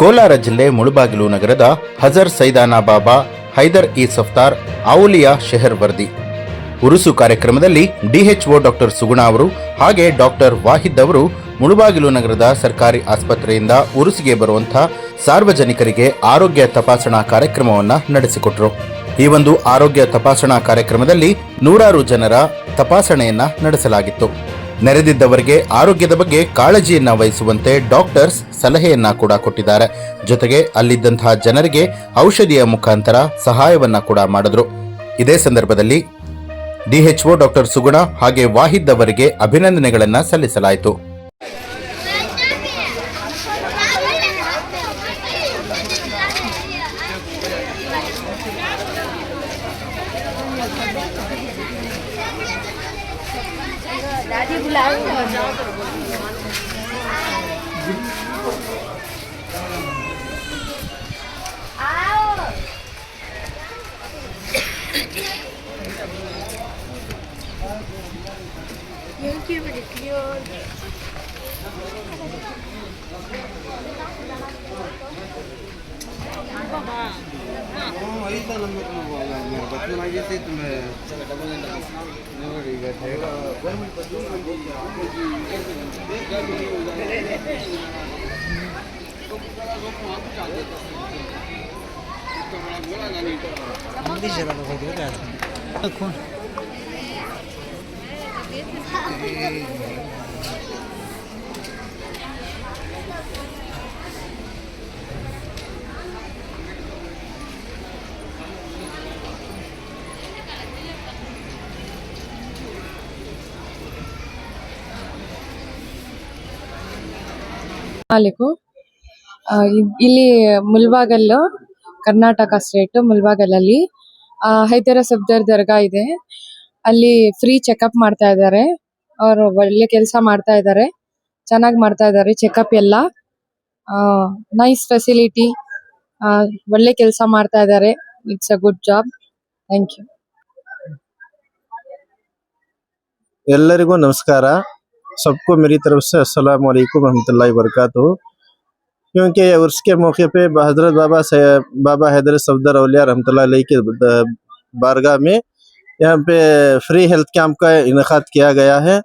ಕೋಲಾರ ಜಿಲ್ಲೆ ಮುಳುಬಾಗಿಲು ನಗರದ Hazrat Syedana Baba, Haider E Safdar Auliya ಶೆಹರ್ worthy. Urs ಕಾರ್ಯಕ್ರಮದಲ್ಲಿ ಡಿಎಚ್ಒ ಡಾಕ್ಟರ್ ಸುಗುಣ ಅವರು ಹಾಗೆ ಡಾಕ್ಟರ್ ವಾಹಿದ್ ಅವರು ಮುಳುಬಾಗಿಲು ನಗರದ ಸರ್ಕಾರಿ ಆಸ್ಪತ್ರೆಯಿಂದ ಉರುಸಿಗೆ ಬರುವಂತಹ ಸಾರ್ವಜನಿಕರಿಗೆ ಆರೋಗ್ಯ ತಪಾಸಣಾ ಕಾರ್ಯಕ್ರಮವನ್ನು ನಡೆಸಿಕೊಟ್ರು. ಈ ಒಂದು ಆರೋಗ್ಯ ತಪಾಸಣಾ ಕಾರ್ಯಕ್ರಮದಲ್ಲಿ ನೂರಾರು ಜನರ ತಪಾಸಣೆಯನ್ನ ನಡೆಸಲಾಗಿತ್ತು. ನೆರೆದಿದ್ದವರಿಗೆ ಆರೋಗ್ಯದ ಬಗ್ಗೆ ಕಾಳಜಿಯನ್ನ ವಹಿಸುವಂತೆ ಡಾಕ್ಟರ್ಸ್ ಸಲಹೆಯನ್ನ ಕೂಡ ಕೊಟ್ಟಿದ್ದಾರೆ. ಜೊತೆಗೆ ಅಲ್ಲಿದ್ದಂತಹ ಜನರಿಗೆ ಔಷಧಿಯ ಮುಖಾಂತರ ಸಹಾಯವನ್ನ ಕೂಡ ಮಾಡಿದ್ರು. ಇದೇ ಸಂದರ್ಭದಲ್ಲಿ ಡಿಎಚ್ಒ ಡಾಕ್ಟರ್ ಸುಗುಣ ಹಾಗೆ ವಾಹಿದ್ ಅವರಿಗೆ ಅಭಿನಂದನೆಗಳನ್ನ ಸಲ್ಲಿಸಲಾಯಿತು. ಐತ ನಮ್ಮದು ಬಚ್ಚನಾಗೈತಿ ನೋಡಿ ಈಗ ನಾಲ್ಕು ಆ, ಇ- ಇಲ್ಲಿ ಮುಲ್ಬಾಗಲ್ ಕರ್ನಾಟಕ ಸ್ಟೇಟ್ ಮುಲ್ಬಾಗಲಲ್ಲಿ ಹೈದರ ಸಬ್ದರ್ ದರ್ಗಾ ಇದೆ. ಅಲ್ಲಿ ಫ್ರೀ ಚೆಕಪ್ ಮಾಡ್ತಾ ಇದ್ದಾರೆ. ಅವರು ಒಳ್ಳೆ ಕೆಲಸ ಮಾಡ್ತಾ ಇದ್ದಾರೆ. ಚೆನ್ನಾಗಿ ಮಾಡ್ತಾ ಇದ್ದಾರೆ ಚೆಕಪ್ ಎಲ್ಲ. Nice facility. ಒಳ್ಳೆ ಕೆಲಸ ಮಾಡ್ತಾ ಇದ್ದಾರೆ. It's a good job. Thank you. ಎಲ್ಲರಿಗೂ ನಮಸ್ಕಾರ. सबको मेरी तरफ़ से अस्सलाम वालेकुम रहमतुल्लाहि वबरकातुहू। क्योंकि उर्स के मौके पे हज़रत बाबा से बाबा हैदर सफदर रहमतुल्लाह अलैह के बारगाह में यहाँ पे फ्री हेल्थ कैंप का इनका किया गया है।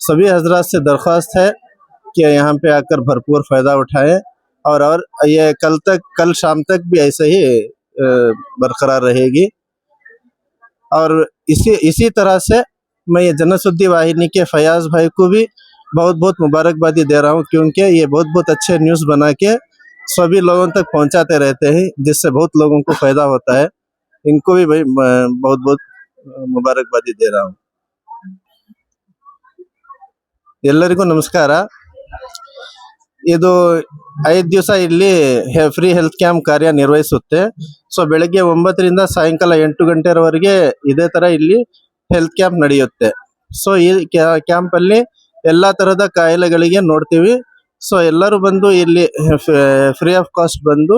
सभी हजरात से दरख्वास्त है कि यहाँ पे आकर भरपूर फ़ायदा उठाएँ और और ये कल तक, कल शाम तक भी ऐसे ही बरकरार रहेगी। और इसी इसी तरह से मैं ये जनसुद्दी वाहिनी के फयाज भाई को भी बहुत बहुत मुबारकबादी दे रहा हूँ क्योंकि ये बहुत बहुत अच्छे न्यूज़ बना के सभी लोगों तक पहुंचाते रहते हैं जिससे बहुत लोगों को फायदा होता है इनको भी भाई मैं बहुत बहुत मुबारकबादी दे रहा हूँ ಎಲ್ಲರಿಗೂ ನಮಸ್ಕಾರ ಇದು ಐದು ದಿವಸ ಇಲ್ಲಿ ಫ್ರೀ ಹೆಲ್ತ್ ಕ್ಯಾಂಪ್ ಕಾರ್ಯ ನಿರ್ವಹಿಸುತ್ತೆ ಸೊ ಬೆಳಗ್ಗೆ ಒಂಬತ್ತರಿಂದ ಸಾಯಂಕಾಲ ಎಂಟು ಗಂಟೆವರೆಗೆ ಇದೇ ತರ ಇಲ್ಲಿ ಹೆಲ್ತ್ ಕ್ಯಾಂಪ್ ನಡೆಯುತ್ತೆ. ಸೊ ಈ ಕ್ಯಾಂಪ್ ಅಲ್ಲಿ ಎಲ್ಲಾ ತರದ ಕಾಯಿಲೆಗಳಿಗೆ ನೋಡ್ತೀವಿ. ಸೊ ಎಲ್ಲರೂ ಬಂದು ಇಲ್ಲಿ ಫ್ರೀ ಆಫ್ ಕಾಸ್ಟ್ ಬಂದು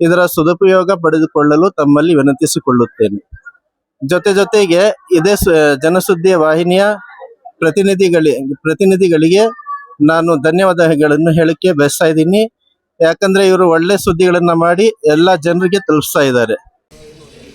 ಇದರ ಸದುಪಯೋಗ ಪಡೆದುಕೊಳ್ಳಲು ತಮ್ಮಲ್ಲಿ ವಿನಂತಿಸಿಕೊಳ್ಳುತ್ತೇನೆ. ಜೊತೆ ಜೊತೆಗೆ ಇದೇ ಜನಸುದ್ದಿಯ ವಾಹಿನಿಯ ಪ್ರತಿನಿಧಿಗಳಿ, ಪ್ರತಿನಿಧಿಗಳಿಗೆ ನಾನು ಧನ್ಯವಾದಗಳನ್ನು ಹೇಳಕ್ಕೆ ಬಯಸ್ತಾ ಇದ್ದೀನಿ. ಯಾಕಂದ್ರೆ ಇವರು ಒಳ್ಳೆ ಸುದ್ದಿಗಳನ್ನ ಮಾಡಿ ಎಲ್ಲ ಜನರಿಗೆ ತಲುಪಿಸ್ತಾ ಇದ್ದಾರೆ.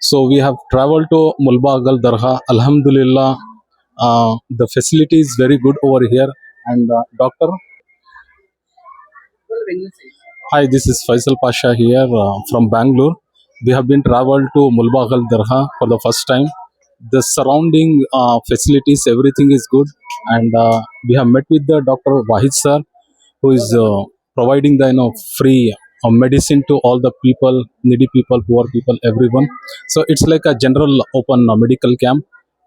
So we have traveled to Mulbagal Darha. Alhamdulillah, uh, the facility is very good over here. And uh, doctor, hi, this is Faisal Pasha here uh, from Bangalore. We have been traveled to Mulbagal Darha for the first time. The surrounding uh, facilities, everything is good, and uh, we have met with the Dr. Wahid sir, who is uh, providing the you know free uh, medicine to all the people, needy people, poor people, everyone. So it's like a general open uh, medical camp.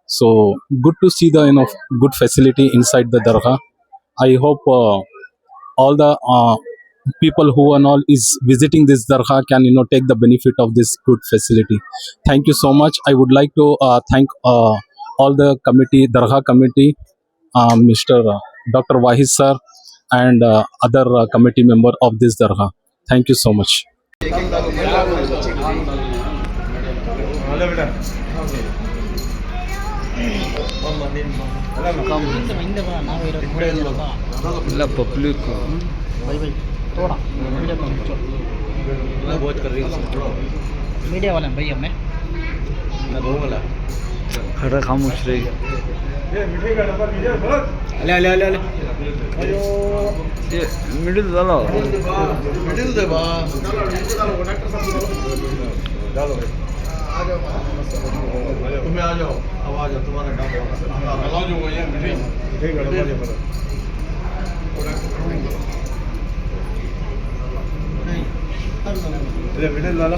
So good to see the you know good facility inside the dargah. I hope uh, all the uh, people who and all is visiting this dargah can you know take the benefit of this good facility. Thank you so much. I would like to uh, thank uh, all the committee, dargah committee, uh, Mr. Dr. Wahid sir, and uh, other uh, committee member of this dargah. Thank you so much. ಇಲ್ಲ public media वाले हैं भाई हमें खड़ा खामोश रही ಅಲ್ಲೇ ಅಲ್ಲೇ ಅಲ್ಲೇ मिडिल डालो। कनेक्टर सब डालो डालो आ जाओ। तुम आ जाओ तुम्हारा काम अलाउ जो ये है ठीक है नहीं। मिडिल वाला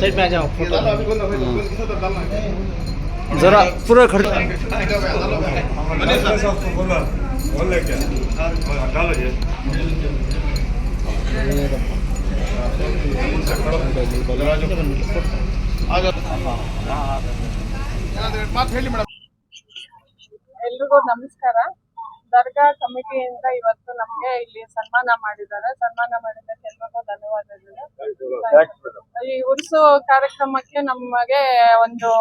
साइड पे आ जाओ जरा पूरा खर्च बोल क्या डालो ये ಎಲ್ರಿಗೂ ನಮಸ್ಕಾರ ದರ್ಗಾ ಕಮಿಟಿಯಿಂದ ಇವತ್ತು ನಮ್ಗೆ ಇಲ್ಲಿ ಸನ್ಮಾನ ಮಾಡಿದ್ದಾರೆ. ಸನ್ಮಾನ ಮಾಡಿದ್ದಕ್ಕೆ ಎಲ್ರಿಗೂ ಧನ್ಯವಾದಗಳು. ಈ ಉರ್ಸು ಕಾರ್ಯಕ್ರಮಕ್ಕೆ ನಮಗೆ ಒಂದು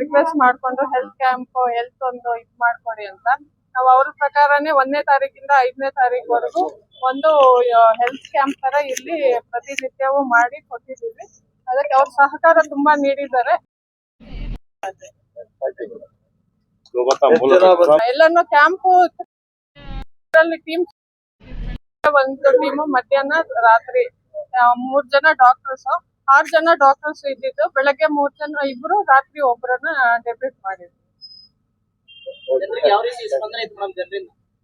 ರಿಕ್ವೆಸ್ಟ್ ಮಾಡ್ಕೊಂಡು ಹೆಲ್ತ್ ಕ್ಯಾಂಪ್ ಹೆಲ್ತ್ ಒಂದು ಇದು ಮಾಡ್ಕೊಡಿ ಅಂತ. ನಾವು ಅವ್ರ ಪ್ರಕಾರನೇ ಒಂದನೇ ತಾರೀಕಿಂದ ಐದನೇ ತಾರೀಕುವರೆಗೂ ಒಂದು ಹೆಲ್ತ್ ಕ್ಯಾಂಪ್ ತರ ಇಲ್ಲಿ ಪ್ರತಿನಿತ್ಯವೂ ಮಾಡಿ ಕೊಟ್ಟಿದ್ದೀವಿ. ಅದಕ್ಕೆ ಅವ್ರ ಸಹಕಾರ ತುಂಬಾ ನೀಡಿದ್ದಾರೆ. ಎಲ್ಲಾನು ಕ್ಯಾಂಪು ಟೀಮ್ ಒಂದು ಟೀಮು ಮಧ್ಯಾಹ್ನ ರಾತ್ರಿ ಮೂರ್ ಜನ ಡಾಕ್ಟರ್ಸ್ ಆರ್ ಜನ ಡಾಕ್ಟರ್ಸ್ ಇದ್ದಿದ್ದು. ಬೆಳಗ್ಗೆ ಮೂರ್ ಜನ ಇಬ್ರು ರಾತ್ರಿ ಒಬ್ಬರನ್ನ ಡೆಬ್ಯೂಟ್ ಮಾಡಿದ್ರು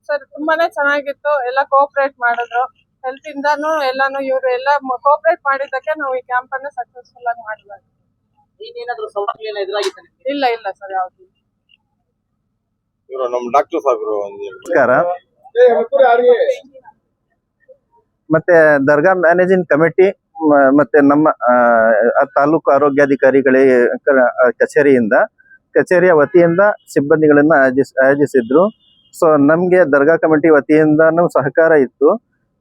ಸರ್ ತುಂಬಾನೇ ಚೆನ್ನಾಗಿತ್ತು. ಎಲ್ಲ ಕೋಆಪರೇಟ್ ಮಾಡಿದ್ರು. ಹೆಲ್ತ್ ಇಂದಾನು ಎಲ್ಲಾನು ಇವ್ರು ಎಲ್ಲ ಕೋಆಪರೇಟ್ ಮಾಡಿದ್ದಕ್ಕೆ ನಾವು ಈ ಕ್ಯಾಂಪ್ ಅನ್ನ ಸಕ್ಸಸ್ಫುಲ್ ಆಗಿ ಮಾಡಲಾಗಿದೆ ಇಲ್ಲ ಇಲ್ಲ ಸರ್ ಯಾವ್ದು ಇವರು ನಮ್ಮ ಡಾಕ್ಟರ್ ನಮಸ್ಕಾರ. ಮತ್ತೆ ದರ್ಗಾ ಮ್ಯಾನೇಜಿಂಗ್ ಕಮಿಟಿ ಮತ್ತೆ ನಮ್ಮ ತಾಲೂಕು ಆರೋಗ್ಯಾಧಿಕಾರಿಗಳ ಕಚೇರಿಯಿಂದ, ಕಚೇರಿಯ ವತಿಯಿಂದ ಸಿಬ್ಬಂದಿಗಳನ್ನ ಆಯೋಜಿಸ್, ಆಯೋಜಿಸಿದ್ರು. ಸೊ ನಮ್ಗೆ ದರ್ಗಾ ಕಮಿಟಿ ವತಿಯಿಂದನೂ ಸಹಕಾರ ಇತ್ತು.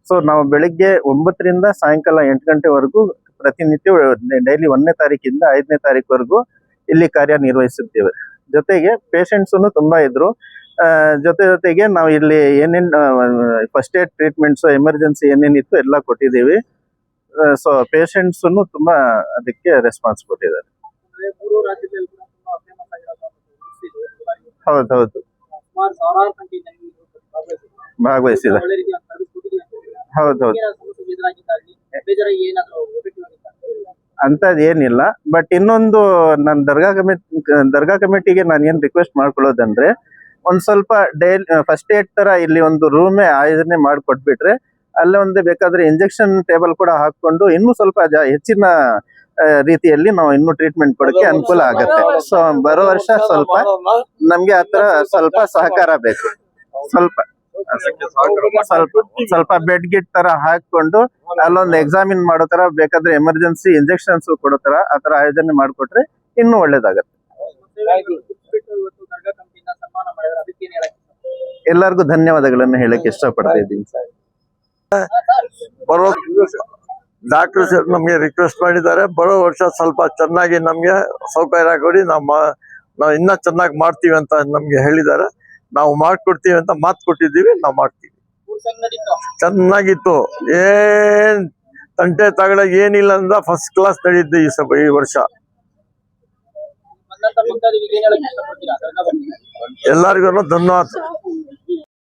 ಸೊ ನಾವು ಬೆಳಿಗ್ಗೆ ಒಂಬತ್ತರಿಂದ ಸಾಯಂಕಾಲ ಎಂಟು ಗಂಟೆವರೆಗೂ ಪ್ರತಿನಿತ್ಯ ಡೈಲಿ ಒಂದನೇ ತಾರೀಕಿಂದ ಐದನೇ ತಾರೀಕುವರೆಗೂ ಇಲ್ಲಿ ಕಾರ್ಯನಿರ್ವಹಿಸುತ್ತೇವೆ. ಜೊತೆಗೆ ಪೇಷಂಟ್ಸ್ ತುಂಬಾ ಇದ್ರು. ಜೊತೆ ಜೊತೆಗೆ ನಾವು ಇಲ್ಲಿ ಏನೇನ್ ಫಸ್ಟ್ ಏಡ್ ಟ್ರೀಟ್ಮೆಂಟ್ಸ್ ಎಮರ್ಜೆನ್ಸಿ ಏನೇನಿತ್ತು ಎಲ್ಲ ಕೊಟ್ಟಿದ್ದೀವಿ. ಸೊ ಪೇಷಂಟ್ಸ್ ತುಂಬಾ ಅದಕ್ಕೆ ರೆಸ್ಪಾನ್ಸ್ ಕೊಟ್ಟಿದ್ದಾರೆ. ಹೌದೌದು ಭಾಗವಹಿಸಿದ ಹೌದೌದು ರೀತಿಯ ಅಂತ ಹೇಳಿದ್ರೆ. ಹೌದು ಹೌದು ಏನಾದ್ರು ಸಮಸ್ಯೆ ಎದುರಾಗಿದ್ದಾಗಲಿ ಬೇಜಾರಾಗಿ ಏನಾದ್ರು ಎಫೆಕ್ಟಿವ್ ಆಗಿತ್ತ ಅಂತದ್ ಏನಿಲ್ಲ ಬಟ್ ಇನ್ನೊಂದು ನನ್ನ ದರ್ಗಾ ಕಮಿಟಿ ದರ್ಗಾ ಕಮಿಟಿಗೆ ನಾನು ಏನ್ ರಿಕ್ವೆಸ್ಟ್ ಮಾಡ್ಕೊಳ್ಳೋದಂದ್ರೆ ಒಂದು ಸ್ವಲ್ಪ ಡೈಲಿ ಫಸ್ಟ್ ಏಡ್ ತರ ಇಲ್ಲಿ ಒಂದು ರೂಮೇ ಆಯೋಜನೆ ಮಾಡಿಕೊಟ್ಬಿಟ್ರೆ ಅಲ್ಲೇ ಒಂದು ಬೇಕಾದ್ರೆ ಇಂಜೆಕ್ಷನ್ ಟೇಬಲ್ ಕೂಡ ಹಾಕೊಂಡು ಇನ್ನೂ ಸ್ವಲ್ಪ ಹೆಚ್ಚಿನ ರೀತಿಯಲ್ಲಿ ನಾವು ಇನ್ನು ಟ್ರೀಟ್ಮೆಂಟ್ ಕೊಡಕ್ಕೆ ಅನುಕೂಲ ಆಗತ್ತೆ ಸೊ ಬರೋ ವರ್ಷ ಸ್ವಲ್ಪ ನಮ್ಗೆ ಆತರ ಸ್ವಲ್ಪ ಸಹಕಾರ ಬೇಕು ಸ್ವಲ್ಪ ಸ್ವಲ್ಪ ಸ್ವಲ್ಪ ಬೆಡ್ ಗಿಟ್ ತರ ಹಾಕೊಂಡು ಅಲ್ಲೊಂದು ಎಕ್ಸಾಮಿನ್ ಮಾಡೋ ತರ ಬೇಕಾದ್ರೆ ಎಮರ್ಜೆನ್ಸಿ ಇಂಜೆಕ್ಷನ್ಸ್ ಕೊಡೋ ತರ ಆತರ ಆಯೋಜನೆ ಮಾಡಿಕೊಟ್ರೆ ಇನ್ನೂ ಒಳ್ಳೇದಾಗತ್ತೆ. ಎಲ್ಲರಿಗೂ ಧನ್ಯವಾದಗಳನ್ನು ಹೇಳಕ್ಕೆ ಇಷ್ಟಪಡ್ತಾ ಇದ್ದೀನಿ. ಬರೋ ಡಾಕ್ಟರ್ಸ್ ನಮಗೆ ರಿಕ್ವೆಸ್ಟ್ ಮಾಡಿದ್ದಾರೆ. ಬರೋ ವರ್ಷ ಸ್ವಲ್ಪ ಚೆನ್ನಾಗಿ ನಮಗೆ ಸೌಕರ್ಯ ಕೊಡಿ. ನಾವು ನಾವು ಇನ್ನ ಚೆನ್ನಾಗಿ ಮಾಡ್ತೀವಿ ಅಂತ ನಮ್ಗೆ ಹೇಳಿದ್ದಾರೆ. ನಾವು ಮಾಡ್ಕೊಡ್ತೀವಿ ಅಂತ ಮಾತು ಕೊಟ್ಟಿದ್ದೀವಿ, ನಾವು ಮಾಡ್ತೀವಿ. ಚೆನ್ನಾಗಿತ್ತು. ಏನ್ ತಂಟೆ ತಗಡ ಏನಿಲ್ಲ ಅಂತ ಫಸ್ಟ್ ಕ್ಲಾಸ್ ನಡೆಯುತ್ತೆ ಈ ಸಭೆ ಈ ವರ್ಷ. ಎಲ್ಲರಿಗೂ ಧನ್ಯವಾದ.